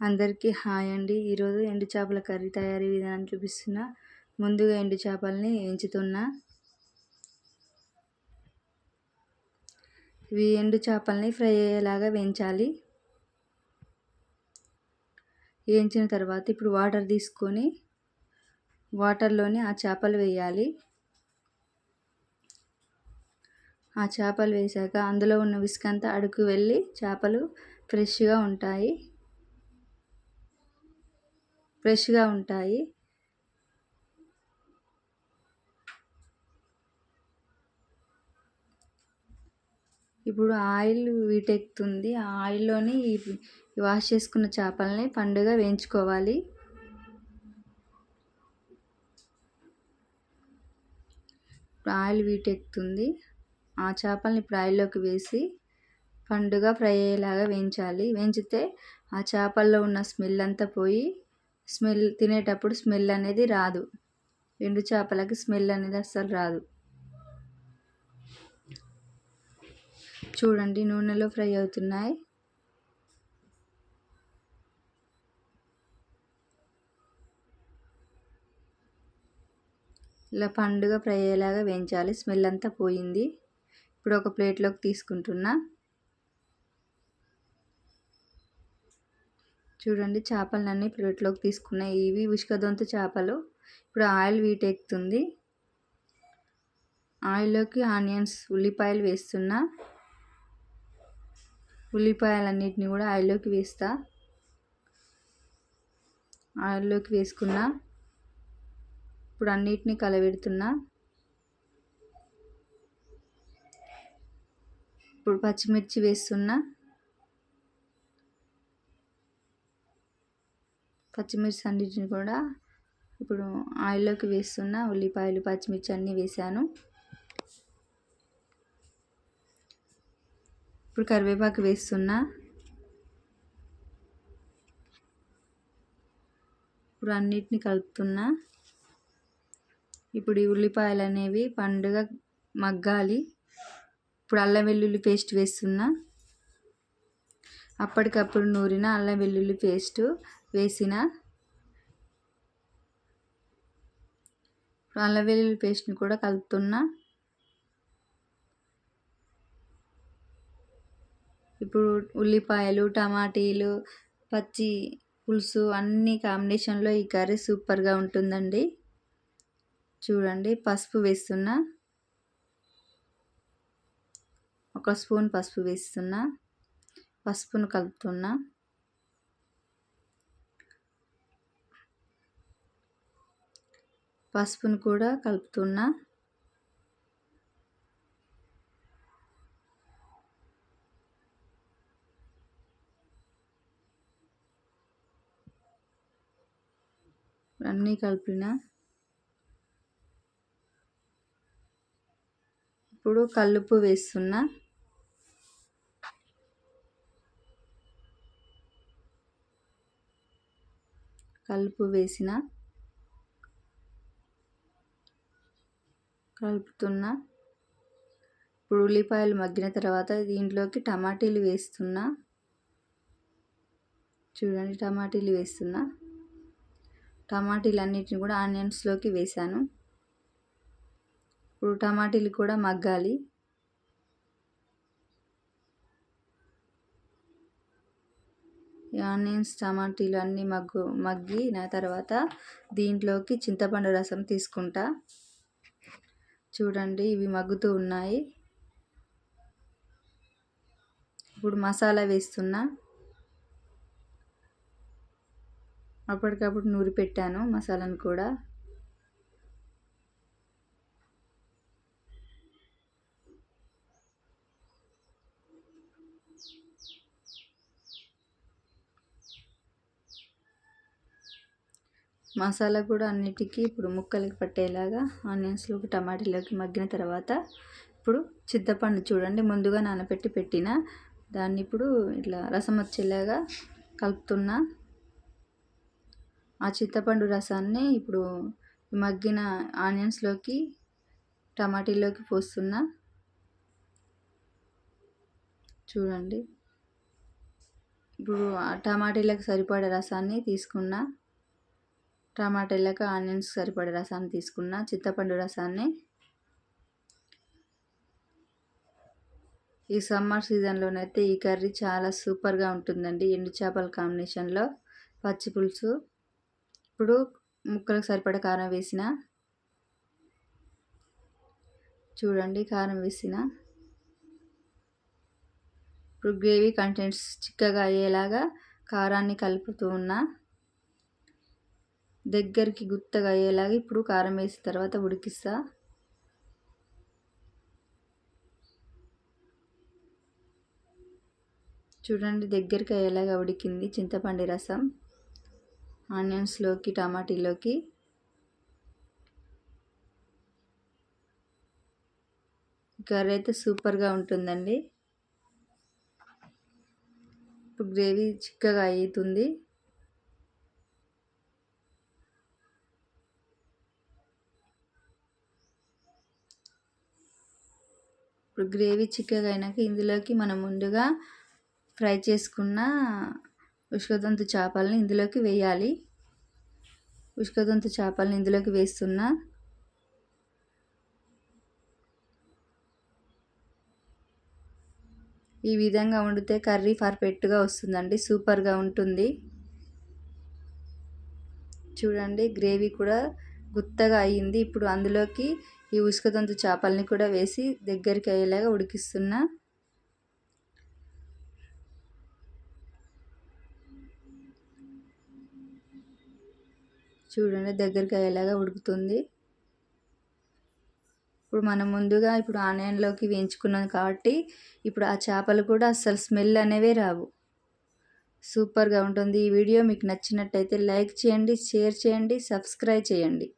అందరికీ హాయ్ అండి. ఈరోజు ఎండు చేపల కర్రీ తయారీ విధానం చూపిస్తున్నా. ముందుగా ఎండు చేపల్ని ఎంచుతున్నా ఇవి ఎండు చేపల్ని ఫ్రై అయ్యేలాగా వేయించాలి. వేయించిన తర్వాత ఇప్పుడు వాటర్ తీసుకొని వాటర్లోనే ఆ చేపలు వేయాలి. ఆ చేపలు వేసాక అందులో ఉన్న విసుకంతా అడుగు వెళ్ళి చేపలు ఫ్రెష్గా ఉంటాయి. ఫ్రెష్గా ఉంటాయి. ఇప్పుడు ఆయిల్ వీటెక్కుతుంది. ఆ ఆయిల్లోని వాష్ చేసుకున్న చేపలని పండుగ వేయించుకోవాలి. ఆయిల్ వీటెక్కుతుంది. ఆ చేపల్ని ఇప్పుడు ఆయిల్లోకి వేసి పండుగ ఫ్రై అయ్యేలాగా వేయించాలి. వేయించితే ఆ చేపల్లో ఉన్న స్మెల్ అంతా పోయి స్మెల్ తినేటప్పుడు స్మెల్ అనేది రాదు. ఎండు చేపలకి స్మెల్ అనేది అస్సలు రాదు. చూడండి నూనెలో ఫ్రై అవుతున్నాయి. ఇలా పండుగ ఫ్రై అయ్యేలాగా వేయించాలి. స్మెల్ అంతా పోయింది. ఇప్పుడు ఒక ప్లేట్లోకి తీసుకుంటున్నా. చూడండి చేపలన్నీ ప్లేట్లోకి తీసుకున్నాయి. ఇవి ఉష్కదొంత చేపలు. ఇప్పుడు ఆయిల్ వీటెక్కుతుంది. ఆయిల్లోకి ఆనియన్స్ ఉల్లిపాయలు వేస్తున్నా. ఉల్లిపాయలన్నిటిని కూడా ఆయిల్లోకి వేస్తా. ఆయిల్లోకి వేసుకున్నా. ఇప్పుడు అన్నిటిని కలబెడుతున్నా. ఇప్పుడు పచ్చిమిర్చి వేస్తున్నా. పచ్చిమిర్చి అన్నిటిని కూడా ఇప్పుడు ఆయిల్లోకి వేస్తున్న ఉల్లిపాయలు పచ్చిమిర్చి అన్నీ వేసాను ఇప్పుడు కరివేపాకు వేస్తున్నా. ఇప్పుడు అన్నిటిని కలుపుతున్నా. ఇప్పుడు ఈ ఉల్లిపాయలు అనేవి పండుగ మగ్గాలి. ఇప్పుడు అల్లం వెల్లుల్లి పేస్ట్ వేస్తున్నా. అప్పటికప్పుడు నూరిన అల్లం వెల్లుల్లి పేస్ట్ వేసిన అల్లం వెల్లుల్లి పేస్ట్ని కూడా కలుపుతున్నా. ఇప్పుడు ఉల్లిపాయలు టమాటీలు పచ్చి పులుసు అన్ని కాంబినేషన్లో ఈ కర్రీ సూపర్గా ఉంటుందండి. చూడండి పసుపు వేస్తున్నా. ఒక స్పూన్ పసుపు వేస్తున్నా. పసుపును కలుపుతున్నా. పసుపును కూడా కలుపుతున్నా. అన్నీ కలిపిన. ఇప్పుడు కల్లుపు వేస్తున్నా. కలుపు వేసిన. కలుపుతున్నా. ఇప్పుడు ఉల్లిపాయలు మగ్గిన తర్వాత దీంట్లోకి టమాటీలు వేస్తున్నా. చూడండి టమాటీలు వేస్తున్నా. టమాటీలు అన్నిటిని కూడా ఆనియన్స్లోకి వేసాను. ఇప్పుడు టమాటీలు కూడా మగ్గాలి. ఆనియన్స్ టమాటీలు అన్నీ మగ్గు మగ్గిన తర్వాత దీంట్లోకి చింతపండు రసం తీసుకుంటా. చూడండి ఇవి మగ్గుతూ ఉన్నాయి. ఇప్పుడు మసాలా వేస్తున్నా. అప్పటికప్పుడు నూరి పెట్టాను మసాలాను కూడా. మసాలా కూడా అన్నిటికీ ఇప్పుడు ముక్కలకి పట్టేలాగా ఆనియన్స్లోకి టమాటాలోకి మగ్గిన తర్వాత ఇప్పుడు చింతపండు చూడండి ముందుగా నానబెట్టి పెట్టిన దాన్ని ఇప్పుడు ఇట్లా రసం వచ్చేలాగా కలుపుతున్నా ఆ చింతపండు రసాన్ని ఇప్పుడు మగ్గిన ఆనియన్స్లోకి టమాటీలోకి పోస్తున్నా చూడండి. ఇప్పుడు ఆ టమాటీలకు సరిపడే రసాన్ని తీసుకున్న టమాటాలకు ఆనియన్స్ సరిపడే రసాన్ని తీసుకున్న చింతపండు రసాన్ని. ఈ సమ్మర్ సీజన్లోనైతే ఈ కర్రీ చాలా సూపర్గా ఉంటుందండి. ఎండు చేపల కాంబినేషన్లో పచ్చి పులుసు. ఇప్పుడు ముక్కలకు సరిపడ కారం వేసిన చూడండి కారం వేసిన. ఇప్పుడు గ్రేవీ కంటెంట్స్ చిక్కగా అయ్యేలాగా కారాన్ని కలుపుతూ ఉన్నా. దగ్గరికి గుత్తగా అయ్యేలాగా ఇప్పుడు కారం వేసిన తర్వాత ఉడికిస్తా. చూడండి దగ్గరికి అయ్యేలాగా ఉడికింది చింతపండు రసం. ఆనియన్స్లోకి టమాటీలోకి. కర్రీ అయితే సూపర్గా ఉంటుందండి. ఇప్పుడు గ్రేవీ చిక్కగా అవుతుంది ఇప్పుడు గ్రేవీ చిక్కగా అయినాక ఇందులోకి మనం ముందుగా ఫ్రై చేసుకున్న ఉష్కదంతు చేపలని ఇందులోకి వేయాలి. ఉష్కదంతు చేపలని ఇందులోకి వేస్తున్నా ఈ విధంగా వండితే కర్రీ పర్ఫెక్ట్గా వస్తుందండి సూపర్గా ఉంటుంది. చూడండి గ్రేవీ కూడా గుత్తగా అయ్యింది ఇప్పుడు అందులోకి ఈ ఉసుకదంతు చేపల్ని కూడా వేసి దగ్గరికి అయ్యేలాగా ఉడికిస్తున్నా. చూడండి దగ్గరికి అయ్యేలాగా ఉడుకుతుంది. ఇప్పుడు మనం ముందుగా ఇప్పుడు ఆనియన్లోకి వేయించుకున్నాం కాబట్టి ఇప్పుడు ఆ చేపలు కూడా అస్సలు స్మెల్ అనేవే రావు. సూపర్గా ఉంటుంది ఈ వీడియో. మీకు నచ్చినట్టయితే లైక్ చేయండి షేర్ చేయండి సబ్స్క్రైబ్ చేయండి.